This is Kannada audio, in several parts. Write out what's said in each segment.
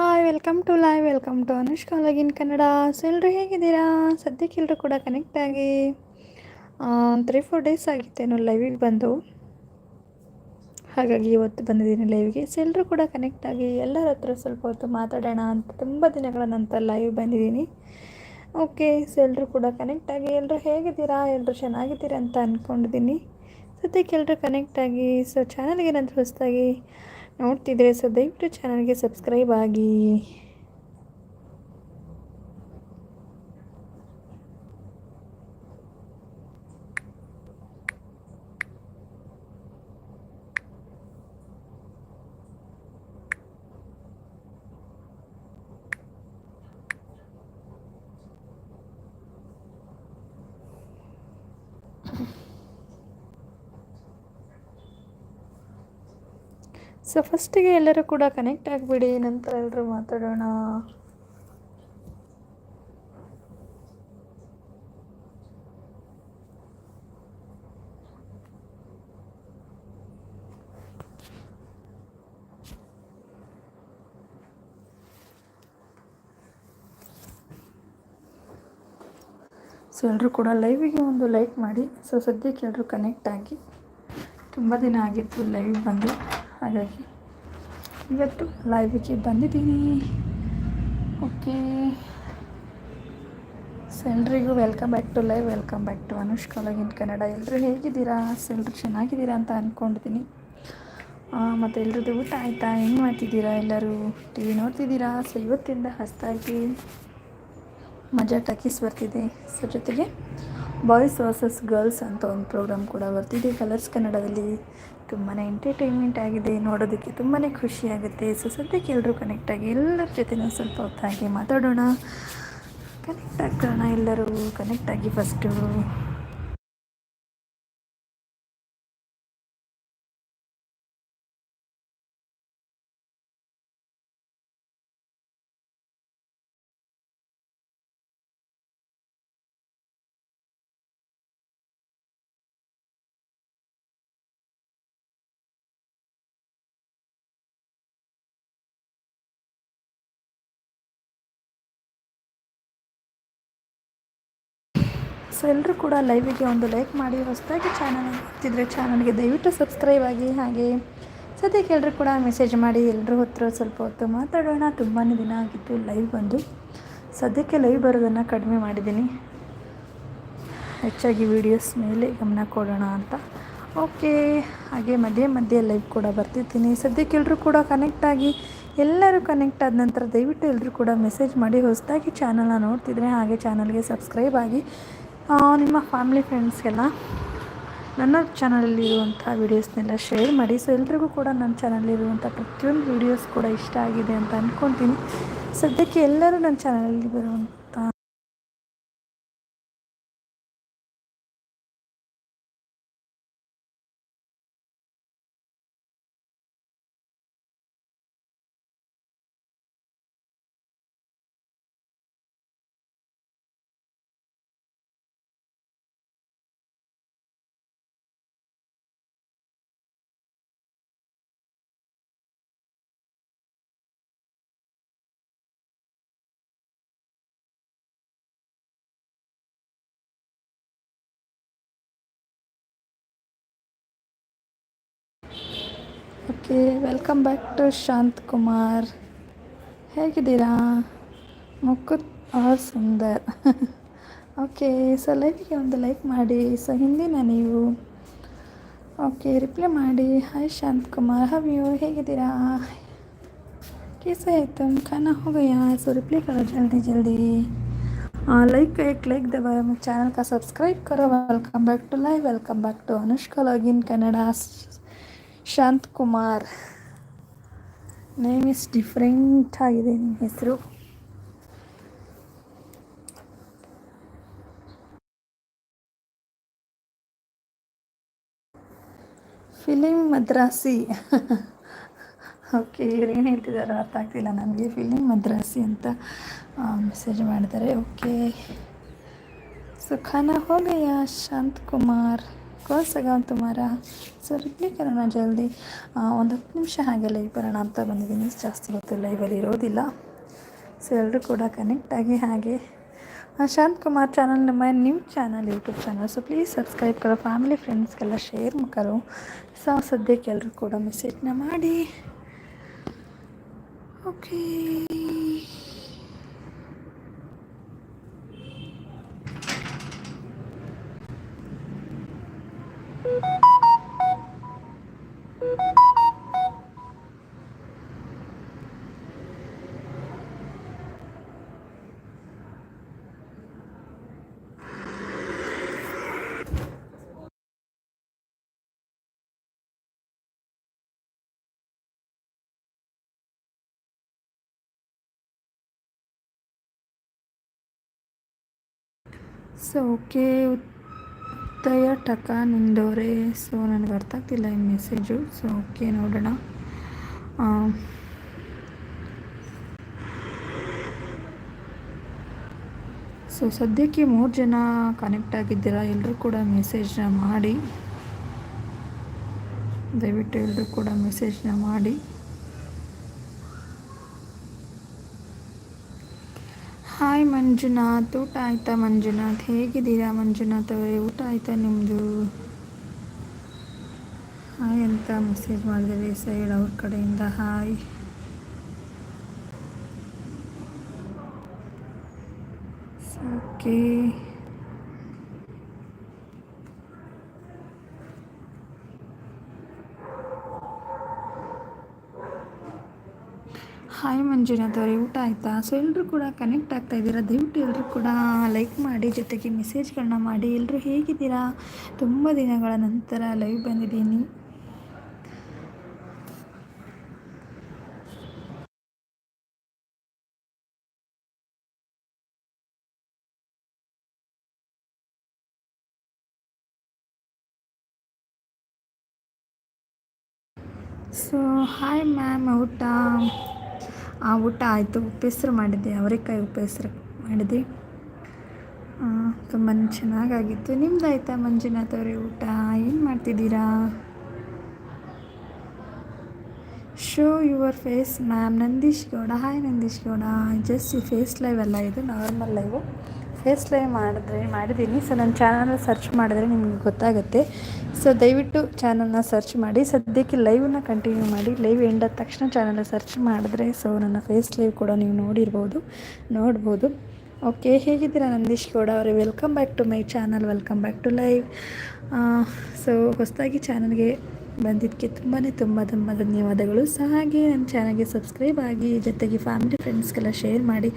Hi welcome to live welcome to Anushka ಲಗಿನ್ Kannada so ಎಲ್ಲರೂ ಹೇಗಿದ್ದೀರಾ? ಸದ್ಯಕ್ಕೆ ಎಲ್ಲರೂ ಕೂಡ ಕನೆಕ್ಟ್ ಆಗಿ. ತ್ರೀ ಫೋರ್ ಡೇಸ್ ಆಗಿತ್ತೇನೋ ಲೈವಿಗೆ ಬಂದು. ಹಾಗಾಗಿ ಇವತ್ತು ಬಂದಿದ್ದೀನಿ ಲೈವ್ಗೆ ಸೊ ಎಲ್ಲರೂ ಕೂಡ ಕನೆಕ್ಟ್ ಆಗಿ. ಎಲ್ಲರ ಹತ್ರ ಸ್ವಲ್ಪ ಹೊತ್ತು ಮಾತಾಡೋಣ ಅಂತ ತುಂಬ ದಿನಗಳ ನಂತರ ಲೈವ್ ಬಂದಿದ್ದೀನಿ. ಓಕೆ ಸೊ ಎಲ್ಲರೂ ಕೂಡ ಕನೆಕ್ಟ್ ಆಗಿ. ಎಲ್ಲರೂ ಹೇಗಿದ್ದೀರಾ? ಎಲ್ಲರೂ ಚೆನ್ನಾಗಿದ್ದೀರಾ ಅಂತ ಅಂದ್ಕೊಂಡಿದ್ದೀನಿ ಸದ್ಯಕ್ಕೆ ಎಲ್ಲರೂ ಕನೆಕ್ಟ್ ಆಗಿ. ಸೊ ಚಾನಲ್ಗೆ ಏನಾದರೂ ಹೊಸದಾಗಿ ನೋಡ್ತಿದ್ರೆ ಸೊ ದಯವಿಟ್ಟು ಚಾನಲ್ಗೆ ಸಬ್ಸ್ಕ್ರೈಬ್ ಆಗಿ. ಸೊ ಫಸ್ಟಿಗೆ ಎಲ್ಲರೂ ಕೂಡ ಕನೆಕ್ಟ್ ಆಗಿಬಿಡಿ, ನಂತರ ಎಲ್ಲರೂ ಮಾತಾಡೋಣ. ಸೊ ಎಲ್ಲರೂ ಕೂಡ ಲೈವಿಗೆ ಒಂದು ಲೈಕ್ ಮಾಡಿ. ಸೊ ಸದ್ಯಕ್ಕೆ ಎಲ್ಲರೂ ಕನೆಕ್ಟ್ ಆಗಿ. ತುಂಬ ದಿನ ಆಗಿತ್ತು ಲೈವ್ ಬಂದು. ಹಾಗಾಗಿ ಇವತ್ತು ಲೈವಿಗೆ ಬಂದಿದ್ದೀನಿ. Okay ಸೆಲ್ರಿಗೂ welcome back to live welcome back to Anushka in Kannada ಎಲ್ಲರೂ ಹೇಗಿದ್ದೀರಾ? ಸೊ ಎಲ್ಲರೂ ಚೆನ್ನಾಗಿದ್ದೀರಾ ಅಂತ ಅಂದ್ಕೊಂಡಿದ್ದೀನಿ ಮತ್ತು ಎಲ್ರದ್ದು ಊಟ ಆಯಿತಾ? ಏನು ಮಾಡ್ತಿದ್ದೀರಾ ಎಲ್ಲರೂ? ಟಿ ವಿ ನೋಡ್ತಿದ್ದೀರಾ? ಸೊ ಇವತ್ತಿಂದ ಹಸ್ತಾಗಿ ಮಜಾ ಟಕೀಸ್ ಬರ್ತಿದೆ. ಸೊ ಜೊತೆಗೆ ಬಾಯ್ಸ್ ವರ್ಸಸ್ ಗರ್ಲ್ಸ್ ಅಂತ ಒಂದು ಪ್ರೋಗ್ರಾಮ್ ಕೂಡ ಬರ್ತಿದೆ. ಕಲರ್ಸ್ ಕನ್ನಡದಲ್ಲಿ ತುಂಬಾ ಎಂಟರ್ಟೈನ್ಮೆಂಟ್ ಆಗಿದೆ, ನೋಡೋದಕ್ಕೆ ತುಂಬಾ ಖುಷಿಯಾಗುತ್ತೆ ಸೊ ಸದ್ಯಕ್ಕೆ ಎಲ್ಲರೂ ಕನೆಕ್ಟ್ ಆಗಿ, ಎಲ್ಲರ ಜೊತೆನೂ ಸ್ವಲ್ಪ ಹೊತ್ತಾಗಿ ಮಾತಾಡೋಣ. ಕನೆಕ್ಟ್ ಆಗ್ತಾಣ ಎಲ್ಲರೂ ಕನೆಕ್ಟ್ ಆಗಿ ಫಸ್ಟು ಸೊ ಎಲ್ಲರೂ ಕೂಡ ಲೈವಿಗೆ ಒಂದು ಲೈಕ್ ಮಾಡಿ, ಹೊಸದಾಗಿ ಚಾನಲ್ ನೋಡ್ತಿದ್ರೆ ಚಾನಲ್ಗೆ ದಯವಿಟ್ಟು ಸಬ್ಸ್ಕ್ರೈಬ್ ಆಗಿ ಹಾಗೆ ಸದ್ಯಕ್ಕೆ ಎಲ್ಲರೂ ಕೂಡ ಮೆಸೇಜ್ ಮಾಡಿ ಎಲ್ಲರೂ ಹತ್ರ ಸ್ವಲ್ಪ ಹೊತ್ತು ಮಾತಾಡೋಣ. ತುಂಬಾ ದಿನ ಆಗಿತ್ತು ಲೈವ್ ಬಂದು. ಸದ್ಯಕ್ಕೆ ಲೈವ್ ಬರೋದನ್ನು ಕಡಿಮೆ ಮಾಡಿದ್ದೀನಿ. ಹೆಚ್ಚಾಗಿ ವೀಡಿಯೋಸ್ ಮೇಲೆ ಗಮನ ಕೊಡೋಣ ಅಂತ. ಓಕೆ ಹಾಗೆ ಮಧ್ಯೆ ಮಧ್ಯೆ ಲೈವ್ ಕೂಡ ಬರ್ತಿರ್ತೀನಿ. ಸದ್ಯಕ್ಕೆ ಎಲ್ಲರೂ ಕೂಡ ಕನೆಕ್ಟ್ ಆಗಿ, ಎಲ್ಲರೂ ಕನೆಕ್ಟ್ ಆದ ನಂತರ ದಯವಿಟ್ಟು ಎಲ್ಲರೂ ಕೂಡ ಮೆಸೇಜ್ ಮಾಡಿ, ಹೊಸದಾಗಿ ಚಾನಲ್ನ ನೋಡ್ತಿದ್ರೆ ಹಾಗೆ ಚಾನಲ್ಗೆ ಸಬ್ಸ್ಕ್ರೈಬ್ ಆಗಿ ನಿಮ್ಮ ಫ್ಯಾಮಿಲಿ ಫ್ರೆಂಡ್ಸ್ಗೆಲ್ಲ ನನ್ನ ಚಾನಲಲ್ಲಿರುವಂಥ ವೀಡಿಯೋಸ್ನೆಲ್ಲ ಶೇರ್ ಮಾಡಿ. ಸೊ ಎಲ್ರಿಗೂ ಕೂಡ ನನ್ನ ಚಾನಲಲ್ಲಿರುವಂಥ ಪ್ರತಿಯೊಂದು ವೀಡಿಯೋಸ್ ಕೂಡ ಇಷ್ಟ ಆಗಿದೆ ಅಂತ ಅಂದ್ಕೊತೀನಿ ಸದ್ಯಕ್ಕೆ ಎಲ್ಲರೂ ನನ್ನ ಚಾನಲಲ್ಲಿ ಬರುವಂಥ okay welcome back to Shanth Kumar ಹೇಗಿದ್ದೀರಾ Mukut R Sundar okay so ಲೈಫಿಗೆ ಒಂದು ಲೈಕ್ ಮಾಡಿ ಸೊ ಹಿಂದಿನ ನೀವು ಓಕೆ ರಿಪ್ಲೈ ಮಾಡಿ hi Shanth Kumar how you ಹೇಗಿದ್ದೀರಾ कैसे है तुम खाना हो गया सो रिप्लाई करो जल्दी जल्दी लाइक एक लाइक दबाओ चैनल का सब्सक्राइब करो welcome back to live welcome back to Anushka login Kannada Shanth Kumar. Name is different ಆಗಿದೆ ನಿಮ್ಮ ಹೆಸರು. ಫಿಲಿಮ್ ಮದ್ರಾಸಿ ಓಕೆ ಇವ್ರು ಏನು ಹೇಳ್ತಿದ್ದಾರೋ ಅರ್ಥ ಆಗ್ತಿಲ್ಲ ನನಗೆ. ಫಿಲಿಮ್ ಮದ್ರಾಸಿ ಅಂತ ಮೆಸೇಜ್ ಮಾಡಿದ್ದಾರೆ ಓಕೆ ಸುಖಾನ ಖಾನಾ ಹೋಗಯ್ಯ ಶಾಂತ್ ಕುಮಾರ್? ವಿಶ್ವಾಸ ತುಮಾರ ಸೊ ರಿಪ್ಲೈ ಕರೋಣ ಜಲ್ದಿ. ಒಂದು ಹತ್ತು ನಿಮಿಷ ಹಾಗೆ ಲೈವ್ ಬರೋಣ ಅಂತ ಬಂದಿದ್ದೀನಿ. ಜಾಸ್ತಿ ಹೊತ್ತು ಲೈವಲ್ಲಿ ಇರೋದಿಲ್ಲ. ಸೊ ಎಲ್ಲರೂ ಕೂಡ ಕನೆಕ್ಟ್ ಆಗಿ ಹಾಗೆ. ಶಾಂತ್ ಕುಮಾರ್ ಚಾನಲ್ ನಮ್ಮ new channel YouTube channel so please subscribe Karo. Family ಫ್ರೆಂಡ್ಸ್ಗೆಲ್ಲ ಶೇರ್ ಕರೋ. ಸೊ ಸದ್ಯಕ್ಕೆ ಎಲ್ಲರೂ ಕೂಡ ಮೆಸೇಜ್ನ ಮಾಡಿ. ಓಕೆ ಸೊ ಓಕೆ ಉತ್ತಯ ಟಕ ನಿಂದೋರೆ. ಸೊ ನನಗೆ ಅರ್ಥ ಆಗ್ತಿಲ್ಲ ಈ ಮೆಸೇಜು ಸೊ ಓಕೆ ನೋಡೋಣ ಸೊ ಸದ್ಯಕ್ಕೆ ಮೂರು ಜನ ಕನೆಕ್ಟ್ ಆಗಿದ್ದೀರಾ? ಎಲ್ಲರೂ ಕೂಡ ಮೆಸೇಜ್ನ ಮಾಡಿ. ದಯವಿಟ್ಟು ಎಲ್ಲರೂ ಕೂಡ ಮೆಸೇಜ್ನ ಮಾಡಿ. ಹಾಯ್ ಮಂಜುನಾಥ್, ಊಟ ಆಯ್ತಾ ಮಂಜುನಾಥ್? ಹೇಗಿದ್ದೀರಾ ಮಂಜುನಾಥ್ ಅವರೇ? ಊಟ ಆಯ್ತಾ ನಿಮ್ಮದು ಹಾಯ್ ಅಂತ ಮೆಸೇಜ್ ಮಾಡಿದ್ರಿ ಸೈಡ್ ಅವ್ರ ಕಡೆಯಿಂದ. ಹಾಯ್. ಓಕೆ ಹಾಯ್ ಮಂಜುನಾಥ್ ಅವರೇ ಊಟ ಆಯಿತಾ? ಸೊ ಎಲ್ಲರೂ ಕೂಡ ಕನೆಕ್ಟ್ ಆಗ್ತಾ ಇದ್ದೀರಾ? ದಯವಿಟ್ಟು ಎಲ್ಲರೂ ಕೂಡ ಲೈಕ್ ಮಾಡಿ, ಜೊತೆಗೆ ಮೆಸೇಜ್ಗಳನ್ನ ಮಾಡಿ. ಎಲ್ಲರೂ ಹೇಗಿದ್ದೀರಾ? ತುಂಬ ದಿನಗಳ ನಂತರ ಲೈವ್ ಬಂದಿದ್ದೀನಿ. ಸೊ ಹಾಯ್ ಮ್ಯಾಮ್ ಊಟ. ಆ ಊಟ ಆಯಿತು, ಉಪ್ಪೆಸರು ಮಾಡಿದ್ದೆ, ಅವರೆಕಾಯಿ ಉಪ್ಪೆಸರು ಮಾಡಿದೆ. ತುಂಬಾ ಚೆನ್ನಾಗಾಗಿತ್ತು. ನಿಮ್ದು ಆಯಿತಾ ಮಂಜುನಾಥ್ ಅವರೇ ಊಟ? ಏನು ಮಾಡ್ತಿದ್ದೀರಾ? Show your face ma'am Nandeesh Gowda. Hi Nandeesh Gowda. Just ಈ ಫೇಸ್ ಲೈವ್ ಅಲ್ಲ, ಇದು ನಾರ್ಮಲ್ ಲೈವು ಫೇಸ್ ಲೈವ್ ಮಾಡಿದ್ರೆ, ಮಾಡಿದ್ದೀನಿ. ಸೊ ನನ್ನ ಚಾನಲ್ ಸರ್ಚ್ ಮಾಡಿದ್ರೆ ನಿಮಗೆ ಗೊತ್ತಾಗುತ್ತೆ. ಸೊ ದಯವಿಟ್ಟು ಚಾನಲ್ನ ಸರ್ಚ್ ಮಾಡಿ. ಸದ್ಯಕ್ಕೆ ಲೈವನ್ನ ಕಂಟಿನ್ಯೂ ಮಾಡಿ. ಲೈವ್ ಎಂಡ್ ಆದ ತಕ್ಷಣ ಚಾನಲ್ನ ಸರ್ಚ್ ಮಾಡಿದ್ರೆ ಸೊ ನನ್ನ ಫೇಸ್ ಲೈವ್ ಕೂಡ ನೀವು ನೋಡಿರ್ಬೋದು. ನೋಡ್ಬೋದು. ಓಕೆ ಹೇಗಿದ್ದೀರಾ ನಂದೀಶ್ ಗೌಡ ಅವರೇ? Welcome back to my channel welcome back to live so ಹೊಸದಾಗಿ ಚಾನಲ್ಗೆ ಬಂದಿದ್ದಕ್ಕೆ ತುಂಬಾ ತುಂಬ ತುಂಬ ಧನ್ಯವಾದಗಳು. ಸೊ ಹಾಗೆ ನನ್ನ ಚಾನಲ್ಗೆ ಸಬ್ಸ್ಕ್ರೈಬ್ ಆಗಿ, ಜೊತೆಗೆ ಫ್ಯಾಮಿಲಿ ಫ್ರೆಂಡ್ಸ್ಗೆಲ್ಲ ಶೇರ್ ಮಾಡಿ.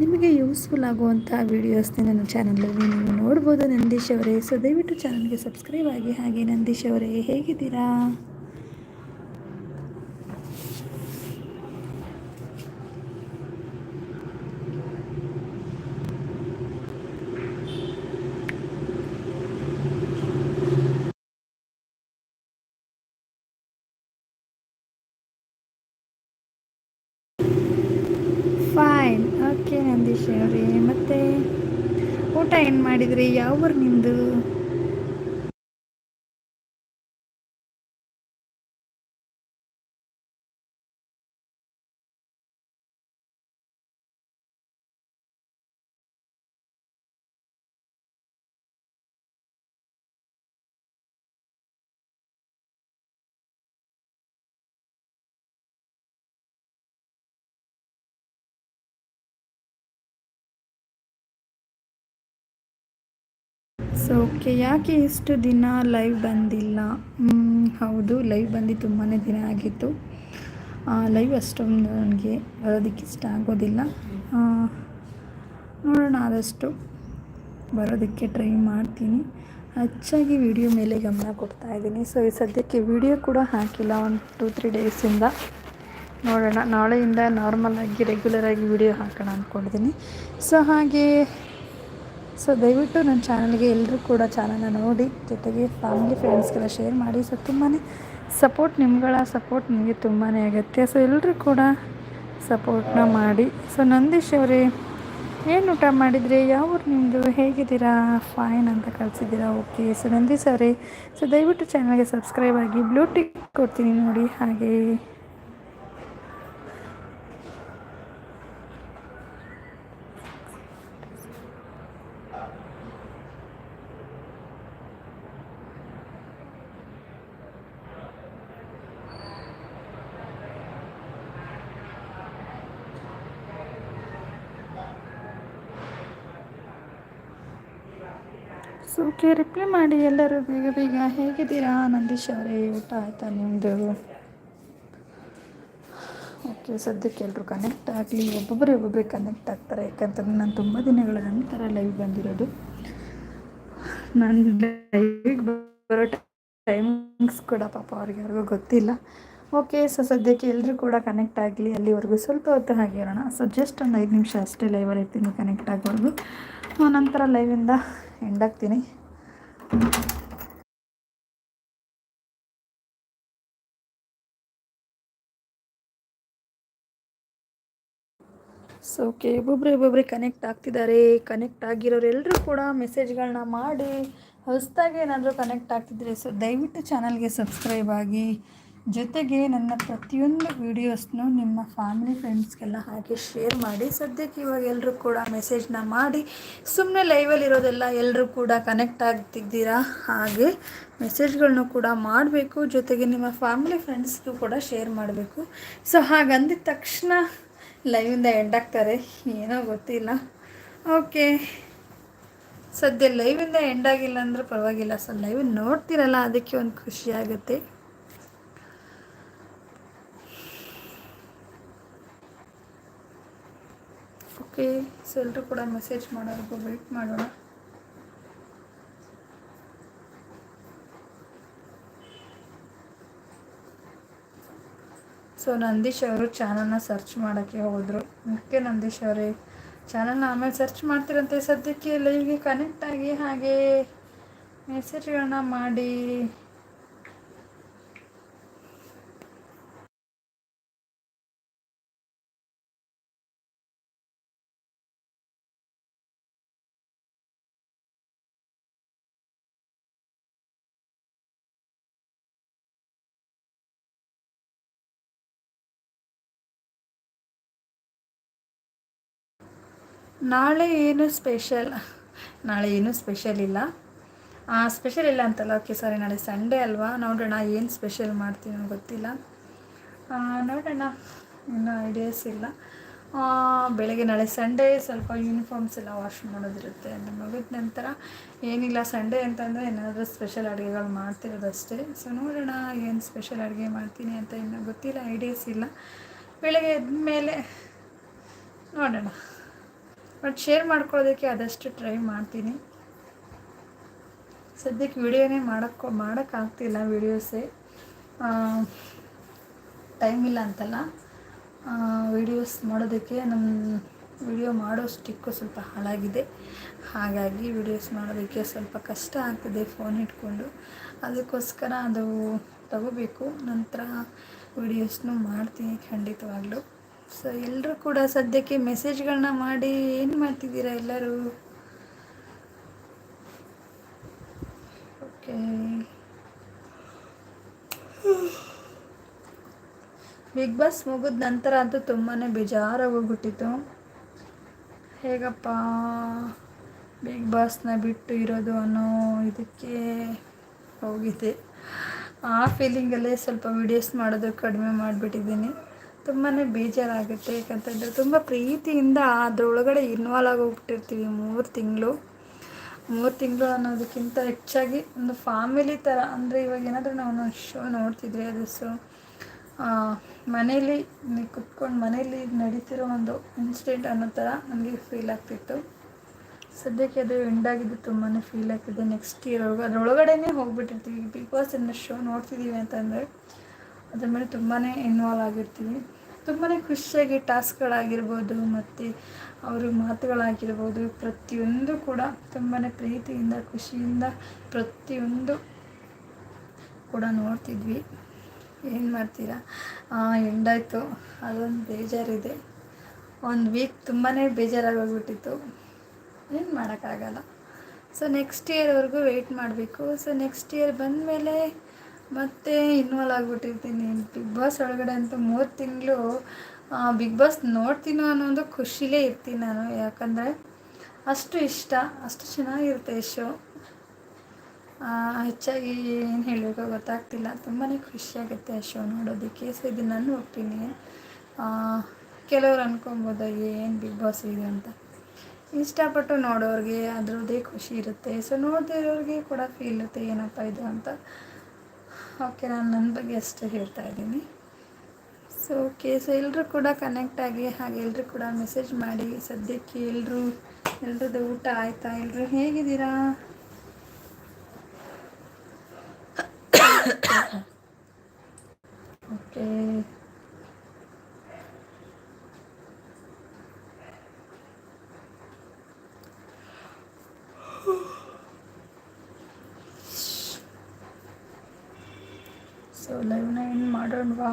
ನಿಮಗೆ ಯೂಸ್ಫುಲ್ ಆಗುವಂಥ ವೀಡಿಯೋಸ್ನ ನನ್ನ ಚಾನಲಲ್ಲಿ ನೀವು ನೋಡ್ಬೋದು. ನಂದೀಶ್ ಅವರೇ. ಸೊ ದಯವಿಟ್ಟು ಚಾನಲ್ಗೆ ಸಬ್ಸ್ಕ್ರೈಬ್ ಆಗಿ. ಹಾಗೆ ನಂದೀಶ್ ಅವರೇ, ಹೇಗಿದ್ದೀರಾ ಫೈನ್ ಓಕೆ ರೀ ಮತ್ತು ಊಟ ಏನು ಮಾಡಿದ್ರಿ? ಯಾವ ಊರು ನಿಮ್ಮದು ಸೊ ಓಕೆ ಯಾಕೆ ಇಷ್ಟು ದಿನ ಲೈವ್ ಬಂದಿಲ್ಲ? ಹೌದು ಲೈವ್ ಬಂದು ತುಂಬಾ ದಿನ ಆಗಿತ್ತು. ಲೈವ್ ಅಷ್ಟೊಂದು ನನಗೆ ಬರೋದಕ್ಕೆ ಇಷ್ಟ ಆಗೋದಿಲ್ಲ. ನೋಡೋಣ ಆದಷ್ಟು ಬರೋದಕ್ಕೆ ಟ್ರೈ ಮಾಡ್ತೀನಿ. ಹೆಚ್ಚಾಗಿ ವಿಡಿಯೋ ಮೇಲೆ ಗಮನ ಕೊಡ್ತಾ ಇದ್ದೀನಿ. ಸೊ ಈ ಸದ್ಯಕ್ಕೆ ವಿಡಿಯೋ ಕೂಡ ಹಾಕಿಲ್ಲ, ಒಂದು ಟೂ ತ್ರೀ ಡೇಸಿಂದ ನೋಡೋಣ, ನಾಳೆಯಿಂದ ನಾರ್ಮಲಾಗಿ ರೆಗ್ಯುಲರಾಗಿ ವಿಡಿಯೋ ಹಾಕೋಣ ಅಂದ್ಕೊಂಡಿದ್ದೀನಿ ಸೊ ಹಾಗೆ ಸೊ ದಯವಿಟ್ಟು ನನ್ನ ಚಾನಲ್ಗೆ ಎಲ್ಲರೂ ಕೂಡ ಚಾನಲ್ನ ನೋಡಿ, ಜೊತೆಗೆ ಫ್ಯಾಮಿಲಿ ಫ್ರೆಂಡ್ಸ್ಗೆಲ್ಲ ಶೇರ್ ಮಾಡಿ. ಸೊ ತುಂಬಾ ಸಪೋರ್ಟ್ ನಿಮ್ಗಳ ಸಪೋರ್ಟ್ ನಿಮಗೆ ತುಂಬಾ ಅಗತ್ಯ. ಸೊ ಎಲ್ಲರೂ ಕೂಡ ಸಪೋರ್ಟ್ನ ಮಾಡಿ. ಸೊ ನಂದೀಶ್ ಅವರೇ, ಏನು ಊಟ ಮಾಡಿದರೆ? ಯಾವ ನಿಮ್ಮದು ಹೇಗಿದ್ದೀರಾ? ಫೈನ್ ಅಂತ ಕಳಿಸಿದ್ದೀರಾ? ಓಕೆ ಸೊ ನಂದೀಶ್ ಅವರೇ ಸೊ ದಯವಿಟ್ಟು ಚಾನಲ್ಗೆ ಸಬ್ಸ್ಕ್ರೈಬ್ ಆಗಿ ಬ್ಲೂ ಟಿಕ್ ಕೊಡ್ತೀನಿ ನೋಡಿ ಹಾಗೆ ಸೊ ಓಕೆ ಮಾಡಿ ಎಲ್ಲರೂ ಬೇಗ ಬೇಗ ಹೇಗಿದ್ದೀರಾ? ನಂದೀಶ್ ಅವರೇ, ಊಟ ಆಯಿತಾ ನಿಮ್ಮದು ಓಕೆ, ಸದ್ಯಕ್ಕೆ ಎಲ್ಲರೂ ಕನೆಕ್ಟ್ ಆಗಲಿ. ಒಬ್ಬೊಬ್ಬರು ಒಬ್ಬೊಬ್ಬರೇ ಕನೆಕ್ಟ್ ಆಗ್ತಾರೆ. ಯಾಕಂತಂದ್ರೆ ನಾನು ತುಂಬ ದಿನಗಳ ನಂತರ ಲೈವ್ ಬಂದಿರೋದು. ನಾನು ಲೈವಿಗೆ ಬರೋ ಟೈಮಿಂಗ್ಸ್ ಕೂಡ ಪಾಪ ಅವ್ರಿಗೆ ಯಾರಿಗೂ ಗೊತ್ತಿಲ್ಲ. ಓಕೆ ಸೊ ಸದ್ಯಕ್ಕೆ ಎಲ್ಲರೂ ಕೂಡ ಕನೆಕ್ಟ್ ಆಗಲಿ. ಅಲ್ಲಿವರೆಗೂ ಸ್ವಲ್ಪ ಹೊತ್ತು ಹಾಗೆ ಇರೋಣ. ಸೊ ಜಸ್ಟ್ ಒಂದು ಐದು ನಿಮಿಷ ಅಷ್ಟೇ ಲೈವಲ್ಲಿ ಇರ್ತೀನಿ ಕನೆಕ್ಟ್ ಆಗೋವರೆಗೂ. ನಂತರ ಲೈವಿಂದ ಎಂಡ್ ಆಗ್ತೀನಿ. ಸೊ ಓಕೆ ಒಬ್ಬೊಬ್ರು ಒಬ್ಬೊಬ್ರು ಕನೆಕ್ಟ್ ಆಗ್ತಿದ್ದಾರೆ. ಕನೆಕ್ಟ್ ಆಗಿರೋರೆಲ್ಲರೂ ಕೂಡ ಮೆಸೇಜ್ಗಳನ್ನ ಮಾಡಿ ಹೊಸದಾಗಿ ಏನಾದರೂ ಕನೆಕ್ಟ್ ಆಗ್ತಿದ್ರೆ ಸೊ ದಯವಿಟ್ಟು ಚಾನಲ್ಗೆ ಸಬ್ಸ್ಕ್ರೈಬ್ ಆಗಿ. ಜೊತೆಗೆ ನನ್ನ ಪ್ರತಿಯೊಂದು ವೀಡಿಯೋಸ್ನು ನಿಮ್ಮ ಫ್ಯಾಮಿಲಿ ಫ್ರೆಂಡ್ಸ್ಗೆಲ್ಲ ಹಾಗೆ ಶೇರ್ ಮಾಡಿ, ಸದ್ಯಕ್ಕೆ ಇವಾಗ ಎಲ್ಲರೂ ಕೂಡ ಮೆಸೇಜ್ನ ಮಾಡಿ ಸುಮ್ಮನೆ ಲೈವಲ್ಲಿರೋದೆಲ್ಲ ಎಲ್ಲರೂ ಕೂಡ ಕನೆಕ್ಟ್ ಆಗ್ತಿದ್ದೀರಾ? ಹಾಗೆ ಮೆಸೇಜ್ಗಳನ್ನು ಕೂಡ ಮಾಡಬೇಕು, ಜೊತೆಗೆ ನಿಮ್ಮ ಫ್ಯಾಮಿಲಿ ಫ್ರೆಂಡ್ಸ್ಗೂ ಕೂಡ ಶೇರ್ ಮಾಡಬೇಕು. ಸೊ ಹಾಗಂದಿದ ತಕ್ಷಣ ಲೈವಿಂದ ಎಂಡ್ ಆಗ್ತಾರೆ. ಏನೋ ಗೊತ್ತಿಲ್ಲ. ಓಕೆ ಸದ್ಯ ಲೈವಿಂದ ಎಂಡ್ ಆಗಿಲ್ಲ ಅಂದ್ರೆ ಪರವಾಗಿಲ್ಲ. ಸೊ ಲೈವ್ ನೋಡ್ತಿರಲ್ಲ, ಅದಕ್ಕೆ ಒಂದು ಖುಷಿ ಓಕೆ ಸೊ ಎಲ್ಲರೂ ಕೂಡ ಮೆಸೇಜ್ ಮಾಡೋದು ವೆಯ್ಟ್ ಮಾಡೋಣ. ಸೊ ನಂದೀಶ್ ಅವರು ಚಾನಲ್ನ ಸರ್ಚ್ ಮಾಡೋಕ್ಕೆ ಹೋದರು. ಮುಖ್ಯ ನಂದೀಶ್ ಅವರೇ ಚಾನಲ್ನ ಆಮೇಲೆ ಸರ್ಚ್ ಮಾಡ್ತಿರಂತೆ ಸದ್ಯಕ್ಕೆ ಲೈವ್ಗೆ ಕನೆಕ್ಟ್ ಆಗಿ ಹಾಗೆ ಮೆಸೇಜ್ಗಳನ್ನ ಮಾಡಿ. ನಾಳೆ ಏನು ಸ್ಪೆಷಲ್? ನಾಳೆ ಏನೂ ಸ್ಪೆಷಲ್ ಇಲ್ಲ. ಸ್ಪೆಷಲ್ ಇಲ್ಲ ಅಂತಲ್ಲ? ಓಕೆ ಸಾರಿ ನಾಳೆ ಸಂಡೇ ಅಲ್ವಾ? ನೋಡೋಣ, ಏನು ಸ್ಪೆಷಲ್ ಮಾಡ್ತೀನೋ ಗೊತ್ತಿಲ್ಲ. ನೋಡೋಣ. ಇನ್ನೂ ಐಡಿಯಾಸ್ ಇಲ್ಲ. ಬೆಳಗ್ಗೆ ನಾಳೆ ಸಂಡೇ ಸ್ವಲ್ಪ ಯೂನಿಫಾರ್ಮ್ಸ್ ಎಲ್ಲ ವಾಶ್ ಮಾಡೋದಿರುತ್ತೆ ಅದು ಮುಗಿದ ನಂತರ. ಏನಿಲ್ಲ ಸಂಡೇ ಅಂತಂದರೆ ಏನಾದರೂ ಸ್ಪೆಷಲ್ ಅಡುಗೆಗಳು ಮಾಡ್ತಿರೋದಷ್ಟೇ. ಸೊ ನೋಡೋಣ, ಏನು ಸ್ಪೆಷಲ್ ಅಡುಗೆ ಮಾಡ್ತೀನಿ ಅಂತ ಇನ್ನೂ ಗೊತ್ತಿಲ್ಲ ಐಡಿಯಾಸ್ ಇಲ್ಲ. ಬೆಳಗ್ಗೆ ಎದ್ದ ಮೇಲೆ ನೋಡೋಣ. ಬಟ್ ಶೇರ್ ಮಾಡ್ಕೊಳ್ಳೋದಕ್ಕೆ ಆದಷ್ಟು ಟ್ರೈ ಮಾಡ್ತೀನಿ. ಸದ್ಯಕ್ಕೆ ವಿಡಿಯೋನೇ ಮಾಡೋಕ್ಕೋ, ಮಾಡೋಕ್ಕಾಗ್ತಿಲ್ಲ ವೀಡಿಯೋಸೇ. ಟೈಮ್ ಇಲ್ಲ ಅಂತಲ್ಲ. ವಿಡಿಯೋಸ್ ಮಾಡೋದಕ್ಕೆ ನಮ್ಮ ವಿಡಿಯೋ ಮಾಡೋ ಸ್ಟಿಕ್ಕು ಸ್ವಲ್ಪ ಹಾಳಾಗಿದೆ. ಹಾಗಾಗಿ ವಿಡಿಯೋಸ್ ಮಾಡೋದಕ್ಕೆ ಸ್ವಲ್ಪ ಕಷ್ಟ ಆಗ್ತದೆ ಫೋನ್ ಇಟ್ಕೊಂಡು. ಅದಕ್ಕೋಸ್ಕರ ಅದು ತಗೋಬೇಕು. ನಂತರ ವಿಡಿಯೋಸ್ನು ಮಾಡ್ತೀನಿ ಖಂಡಿತವಾಗ್ಲೂ. ಸೊ ಎಲ್ಲರೂ ಕೂಡ ಸದ್ಯಕ್ಕೆ ಮೆಸೇಜ್ಗಳನ್ನ ಮಾಡಿ ಏನು ಮಾಡ್ತಿದ್ದೀರಾ ಎಲ್ಲರೂ? ಓಕೆ ಬಿಗ್ ಬಾಸ್ ಮುಗಿದ ನಂತರ ಅಂತೂ ತುಂಬಾ ಬೇಜಾರಾಗೋಗ್ಬಿಟ್ಟಿತ್ತು. ಹೇಗಪ್ಪ? ಬಿಗ್ ಬಾಸ್ನ ಬಿಟ್ಟು ಇರೋದು ಅನ್ನೋ ಇದಕ್ಕೆ ಹೋಗಿದೆ ಆ ಫೀಲಿಂಗಲ್ಲೇ ಸ್ವಲ್ಪ ವಿಡಿಯೋಸ್ ಮಾಡೋದು ಕಡಿಮೆ ಮಾಡಿಬಿಟ್ಟಿದ್ದೀನಿ. ತುಂಬಾ ಬೇಜಾರಾಗುತ್ತೆ. ಯಾಕಂತಂದರೆ ತುಂಬ ಪ್ರೀತಿಯಿಂದ ಅದರೊಳಗಡೆ ಇನ್ವಾಲ್ವ್ ಆಗೋಗ್ಬಿಟ್ಟಿರ್ತೀವಿ ಮೂರು ತಿಂಗಳು. ಮೂರು ತಿಂಗಳು ಅನ್ನೋದಕ್ಕಿಂತ ಹೆಚ್ಚಾಗಿ ಒಂದು ಫ್ಯಾಮಿಲಿ ಥರ ಅಂದರೆ ಇವಾಗ ಏನಾದರೂ ನಾವು ಶೋ ನೋಡ್ತಿದ್ರೆ ಅದು ಸೊ ಮನೇಲಿ ಕುತ್ಕೊಂಡು ಮನೇಲಿ ನಡೀತಿರೋ ಒಂದು ಇನ್ಸಿಡೆಂಟ್ ಅನ್ನೋ ಥರ ನನಗೆ ಫೀಲ್ ಆಗ್ತಿತ್ತು. ಸದ್ಯಕ್ಕೆ ಅದು ಎಂಡಾಗಿದ್ದು ತುಂಬಾ ಫೀಲ್ ಆಗ್ತಿದೆ. ನೆಕ್ಸ್ಟ್ ಇಯರ್ ಅದರೊಳಗಡೆನೇ ಹೋಗ್ಬಿಟ್ಟಿರ್ತೀವಿ. ಬಿಗ್ ಬಾಸ್ ಅನ್ನೋ ಶೋ ನೋಡ್ತಿದ್ದೀವಿ ಅಂತಂದರೆ ಅದ್ರ ಮೇಲೆ ತುಂಬಾ ಇನ್ವಾಲ್ವ್ ಆಗಿರ್ತೀವಿ. ತುಂಬಾ ಖುಷಿಯಾಗಿ ಟಾಸ್ಕ್ಗಳಾಗಿರ್ಬೋದು ಮತ್ತು ಅವ್ರ ಮಾತುಗಳಾಗಿರ್ಬೋದು, ಪ್ರತಿಯೊಂದು ಕೂಡ ತುಂಬಾ ಪ್ರೀತಿಯಿಂದ, ಖುಷಿಯಿಂದ ಪ್ರತಿಯೊಂದು ಕೂಡ ನೋಡ್ತಿದ್ವಿ. ಏನು ಮಾಡ್ತೀರಾ? ಎಂಡಾಯಿತು. ಅದೊಂದು ಬೇಜಾರಿದೆ. ಒಂದು ವೀಕ್ ತುಂಬಾ ಬೇಜಾರಾಗೋಗ್ಬಿಟ್ಟಿತ್ತು. ಏನು ಮಾಡೋಕ್ಕಾಗಲ್ಲ. ಸೊ ನೆಕ್ಸ್ಟ್ ಇಯರ್ವರೆಗೂ ವೆಯ್ಟ್ ಮಾಡಬೇಕು. ಸೊ ನೆಕ್ಸ್ಟ್ ಇಯರ್ ಬಂದಮೇಲೆ ಮತ್ತೆ ಇನ್ವಾಲ್ ಆಗಿಬಿಟ್ಟಿರ್ತೀನಿ. ಬಿಗ್ ಬಾಸ್ ಒಳಗಡೆ ಅಂತೂ ಮೂರು ತಿಂಗಳು ಬಿಗ್ ಬಾಸ್ ನೋಡ್ತೀನೋ ಅನ್ನೋ ಒಂದು ಖುಷಿಲೇ ಇರ್ತೀನಿ ನಾನು. ಯಾಕಂದರೆ ಅಷ್ಟು ಇಷ್ಟ, ಅಷ್ಟು ಚೆನ್ನಾಗಿರುತ್ತೆ ಶೋ ಹೆಚ್ಚಾಗಿ ಏನು ಹೇಳಬೇಕೋ ಗೊತ್ತಾಗ್ತಿಲ್ಲ. ತುಂಬಾ ಖುಷಿಯಾಗುತ್ತೆ ಆ ಶೋ ನೋಡೋದಕ್ಕೆ. ಸೊ ಇದು ನನ್ನ ಒಪಿನಿಯನ್ ಕೆಲವ್ರು ಅನ್ಕೊಬೋದು, ಏನು ಬಿಗ್ ಬಾಸ್ ಇದೆ ಅಂತ. ಇಷ್ಟಪಟ್ಟು ನೋಡೋರಿಗೆ ಅದರದ್ದೇ ಖುಷಿ ಇರುತ್ತೆ. ಸೊ ನೋಡದೇ ಇರೋರಿಗೆ ಕೂಡ ಫೀಲ್ ಇರುತ್ತೆ, ಏನಪ್ಪ ಇದು ಅಂತ. ಓಕೆ, ನಾನು ನನ್ನ ಬಗ್ಗೆ ಅಷ್ಟೇ ಹೇಳ್ತಾ ಇದ್ದೀನಿ. ಸೊ ಓಕೆ ಸೊ ಎಲ್ಲರೂ ಕೂಡ ಕನೆಕ್ಟ್ ಆಗಿ ಹಾಗೆ ಎಲ್ಲರೂ ಕೂಡ ಮೆಸೇಜ್ ಮಾಡಿ, ಸದ್ಯಕ್ಕೆ ಎಲ್ಲರೂ ಎಲ್ರದ್ದು ಊಟ ಆಯಿತಾ? ಎಲ್ಲರೂ ಹೇಗಿದ್ದೀರಾ? ಓಕೆ ಸೊ ಲೈವ್ನ ಎಂಡ್ ಮಾಡೋಣವಾ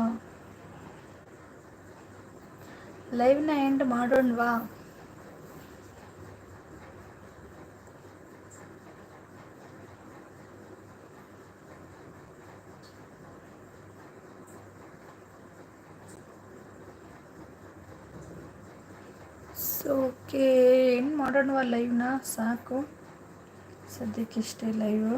ಲೈವ್ನ ಎಂಡ್ ಮಾಡೋಣವಾ ಸೊ ಓಕೆ ಏನು ಮಾಡೋಣವಾ ಲೈವ್ನ ಸಾಕು. ಸದ್ಯಕ್ಕೆ ಇಷ್ಟೇ ಲೈವು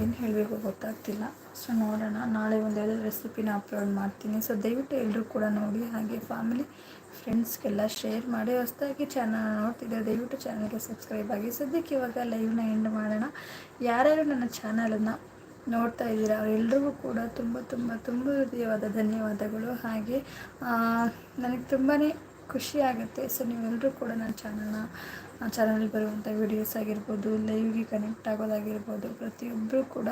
ಏನು ಹೇಳಬೇಕು ಗೊತ್ತಾಗ್ತಿಲ್ಲ. ಸೊ ನೋಡೋಣ. ನಾಳೆ ಒಂದೆರಡು ರೆಸಿಪಿನ ಅಪ್ಲೋಡ್ ಮಾಡ್ತೀನಿ. ಸೊ ದಯವಿಟ್ಟು ಎಲ್ಲರೂ ಕೂಡ ನೋಡಿ. ಹಾಗೆ ಫ್ಯಾಮಿಲಿ ಫ್ರೆಂಡ್ಸ್ಗೆಲ್ಲ ಶೇರ್ ಮಾಡಿ. ಹೊಸದಾಗಿ ಚಾನಲ್ ನೋಡ್ತಿದ್ದೆ ದಯವಿಟ್ಟು ಚಾನಲ್ಗೆ ಸಬ್ಸ್ಕ್ರೈಬ್ ಆಗಿ. ಸದ್ಯಕ್ಕೆ ಇವಾಗ ಲೈವ್ನ ಎಂಡ್ ಮಾಡೋಣ. ಯಾರ್ಯಾರು ನನ್ನ ಚಾನಲನ್ನು ನೋಡ್ತಾ ಇದ್ದೀರಾ ಅವರೆಲ್ಲರಿಗೂ ಕೂಡ ತುಂಬ ತುಂಬ ತುಂಬ ಹೃದಯವಾದ ಧನ್ಯವಾದಗಳು. ಹಾಗೆ ನನಗೆ ತುಂಬಾ ಖುಷಿ ಆಗುತ್ತೆ. ಸೊ ನೀವೆಲ್ಲರೂ ಕೂಡ ನನ್ನ ಚಾನಲ್ನ ಚಾನಲಲ್ಲಿ ಬರುವಂಥ ವಿಡಿಯೋಸ್ ಆಗಿರ್ಬೋದು ಲೈವ್ಗೆ ಕನೆಕ್ಟ್ ಆಗೋದಾಗಿರ್ಬೋದು ಪ್ರತಿಯೊಬ್ಬರು ಕೂಡ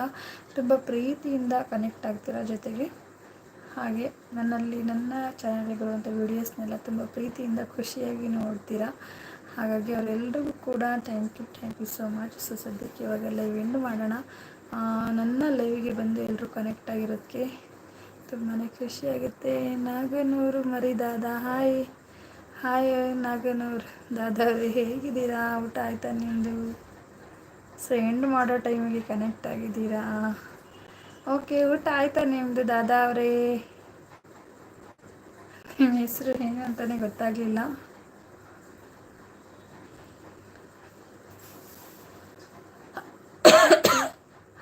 ತುಂಬ ಪ್ರೀತಿಯಿಂದ ಕನೆಕ್ಟ್ ಆಗ್ತಿರೋ ಜೊತೆಗೆ ಹಾಗೆ ನನ್ನಲ್ಲಿ, ನನ್ನ ಚಾನಲ್ಗೆ ಬರುವಂಥ ವೀಡಿಯೋಸ್ನೆಲ್ಲ ತುಂಬ ಪ್ರೀತಿಯಿಂದ ಖುಷಿಯಾಗಿ ನೋಡ್ತೀರಾ? ಹಾಗಾಗಿ ಅವರೆಲ್ಲರಿಗೂ ಕೂಡ thank you thank you so much so ಸದ್ಯಕ್ಕೆ ಇವಾಗ ಲೈವ್ ಎಂಡು ಮಾಡೋಣ. ನನ್ನ ಲೈವ್ಗೆ ಬಂದು ಎಲ್ಲರೂ ಕನೆಕ್ಟ್ ಆಗಿರೋದಕ್ಕೆ ತುಂಬಾ ಖುಷಿಯಾಗುತ್ತೆ. ನಾಗನೂರು ಮರಿದಾದ, ಹಾಯ್. ಹಾಯ್ ನಾಗನೂರ್. ದಾದಾವ್ರಿ ಹೇಗಿದ್ದೀರಾ? ಊಟ ಆಯ್ತಾ ನಿಮ್ಮದು ಸೊ ಎಂಡ್ ಮಾಡೋ ಟೈಮಿಗೆ ಕನೆಕ್ಟ್ ಆಗಿದ್ದೀರಾ? ಓಕೆ ಊಟ ಆಯ್ತಾ ನಿಮ್ಮದು ದಾದಾ ಅವರೇ. ನಿಮ್ಮ ಹೆಸರು ಏನು ಅಂತಲೇ ಗೊತ್ತಾಗಲಿಲ್ಲ.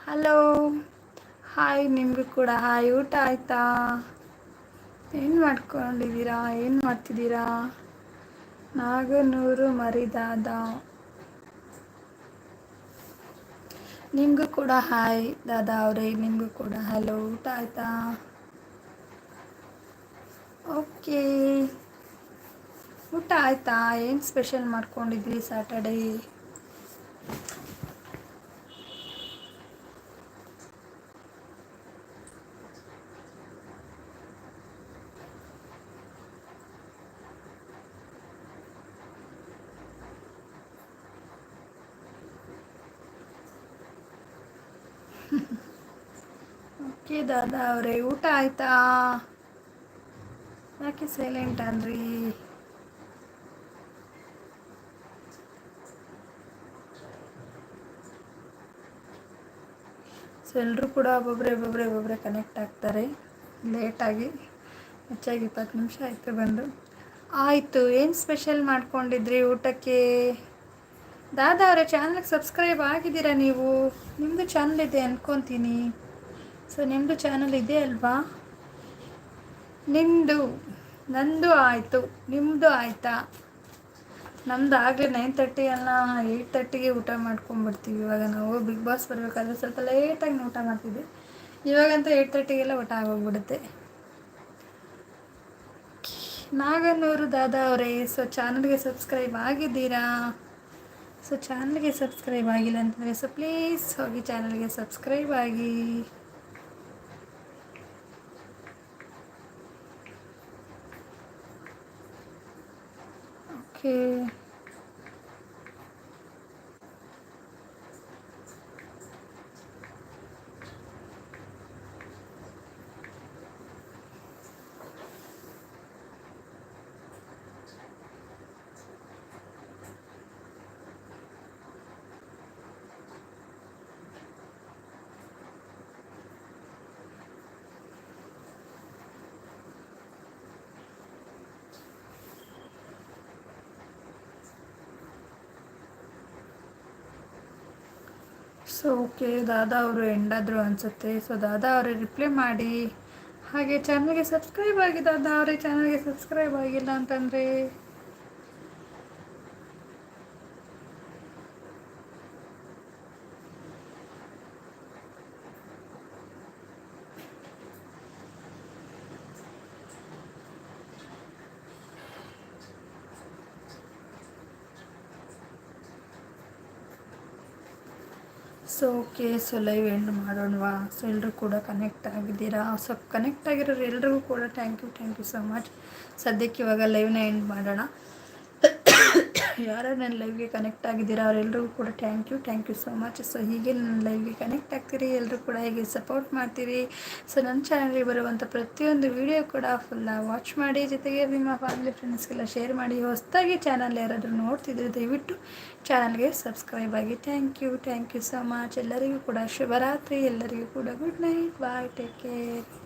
ಹಲೋ ಹಾಯ್ ನಿಮಗೂ ಕೂಡ. ಹಾಯ್ ಊಟ ಆಯ್ತಾ? ಏನು ಮಾಡ್ಕೊಂಡಿದ್ದೀರಾ? ಏನು ಮಾಡ್ತಿದ್ದೀರಾ? ನಾಗನೂರು ಮರಿದಾದ. ನಿಮಗೂ ಕೂಡ ಹಾಯ್ ದಾದಾ ಅವರೇ, ನಿಮಗೂ ಕೂಡ ಹಲೋ ಊಟ ಆಯ್ತಾ ಓಕೆ. ಊಟ ಆಯ್ತಾ? ಏನು ಸ್ಪೆಷಲ್ ಮಾಡ್ಕೊಂಡಿದ್ವಿ ಸ್ಯಾಟರ್ಡೇ ದಾದಾ ಅವರೇ, ಊಟ ಆಯ್ತಾ? ಯಾಕೆ ಸೈಲೆಂಟ್ ಅನ್ರಿ? ಸೊ ಎಲ್ಲರೂ ಕೂಡ ಒಬ್ಬೊಬ್ಬರೇ ಒಬ್ಬೊಬ್ಬರೇ ಒಬ್ಬೊಬ್ಬರೇ ಕನೆಕ್ಟ್ ಆಗ್ತಾರೆ. ಲೇಟಾಗಿ ಹೆಚ್ಚಾಗಿ ಇಪ್ಪತ್ತು ನಿಮಿಷ ಆಯಿತು ಬಂದು. ಆಯಿತು, ಏನು ಸ್ಪೆಷಲ್ ಮಾಡ್ಕೊಂಡಿದ್ರಿ ಊಟಕ್ಕೆ? ದಾದಾ ಅವರ ಚಾನಲ್ಗೆ ಸಬ್ಸ್ಕ್ರೈಬ್ ಆಗಿದ್ದೀರಾ ನೀವು? ನಿಮ್ಮದು ಚಾನಲ್ ಇದೆ ಅಂದ್ಕೊತೀನಿ ಸೊ ನಿಮ್ಮದು ಚಾನಲ್ ಇದೆ ಅಲ್ವಾ? ನಿಮ್ಮದು ನಂದು ಆಯಿತು ನಿಮ್ಮದು ಆಯಿತಾ? ನಮ್ಮದು ಆಗಲೇ ನೈನ್ ತರ್ಟಿ ಅಲ್ಲ ಏಯ್ಟ್ ತರ್ಟಿಗೆ ಊಟ ಮಾಡ್ಕೊಂಬಿಡ್ತೀವಿ ಇವಾಗ ನಾವು ಬಿಗ್ ಬಾಸ್ ಬರಬೇಕಾದ್ರೆ ಸ್ವಲ್ಪ ಲೇಟಾಗಿ ಊಟ ಮಾಡ್ತಿದ್ವಿ. ಇವಾಗಂತೂ ಏಯ್ಟ್ ತರ್ಟಿಗೆಲ್ಲ ಊಟ ಆಗೋಗ್ಬಿಡುತ್ತೆ. ನಾಗನೂರು ದಾದಾ ಅವರೇ ಸೊ ಚಾನಲ್ಗೆ ಸಬ್ಸ್ಕ್ರೈಬ್ ಆಗಿದ್ದೀರಾ? ಸೊ ಚಾನಲ್ಗೆ ಸಬ್ಸ್ಕ್ರೈಬ್ ಆಗಿಲ್ಲ ಅಂತಂದರೆ ಸೊ ಪ್ಲೀಸ್ ಹೋಗಿ ಚಾನಲ್ಗೆ ಸಬ್ಸ್ಕ್ರೈಬ್ ಆಗಿ. ಓಕೆ ಸೊ ಓಕೆ ದಾದಾ ಅವರು ಎಂಡಾದರು ಅನಿಸುತ್ತೆ. ಸೊ ದಾದಾ ಅವರೇ ರಿಪ್ಲೈ ಮಾಡಿ. ಹಾಗೆ ಚಾನಲ್ಗೆ ಸಬ್ಸ್ಕ್ರೈಬ್ ಆಗಿ, ದಾದಾ ಅವರೇ ಚಾನಲ್ಗೆ ಸಬ್ಸ್ಕ್ರೈಬ್ ಆಗಿಲ್ಲ ಅಂತಂದರೆ so okay so live end ಮಾಡೋಣವಾ? So ಎಲ್ಲರೂ ಕೂಡ ಕನೆಕ್ಟ್ ಆಗಿದ್ದೀರಾ? ಸೊ ಕನೆಕ್ಟ್ ಆಗಿರೋರು ಎಲ್ರಿಗೂ ಕೂಡ thank you thank you so much ಸದ್ಯಕ್ಕೆ ಇವಾಗ ಲೈವ್ನ ಎಂಡ್ ಮಾಡೋಣ. ಯಾರು ನನ್ನ ಲೈವ್ಗೆ ಕನೆಕ್ಟ್ ಆಗಿದ್ದೀರಾ ಅವರೆಲ್ಲರಿಗೂ ಕೂಡ thank you thank you so much so ಹೀಗೆ ನನ್ನ ಲೈವ್ಗೆ ಕನೆಕ್ಟ್ ಆಗ್ತೀರಿ ಎಲ್ಲರೂ ಕೂಡ ಹೀಗೆ ಸಪೋರ್ಟ್ ಮಾಡ್ತೀರಿ. ಸೊ ನನ್ನ ಚಾನಲ್ಗೆ ಬರುವಂಥ ಪ್ರತಿಯೊಂದು ವಿಡಿಯೋ ಕೂಡ ಫುಲ್ಲ ವಾಚ್ ಮಾಡಿ, ಜೊತೆಗೆ ನಿಮ್ಮ ಫ್ಯಾಮಿಲಿ ಫ್ರೆಂಡ್ಸ್ಗೆಲ್ಲ ಶೇರ್ ಮಾಡಿ, ಹೊಸದಾಗಿ ಚಾನಲ್ ಯಾರಾದರೂ ನೋಡ್ತಿದ್ರೆ ದಯವಿಟ್ಟು ಚಾನಲ್ಗೆ ಸಬ್ಸ್ಕ್ರೈಬ್ ಆಗಿ. Thank you thank you so much ಎಲ್ಲರಿಗೂ ಕೂಡ ಶುಭರಾತ್ರಿ. ಎಲ್ಲರಿಗೂ ಕೂಡ good night bye take care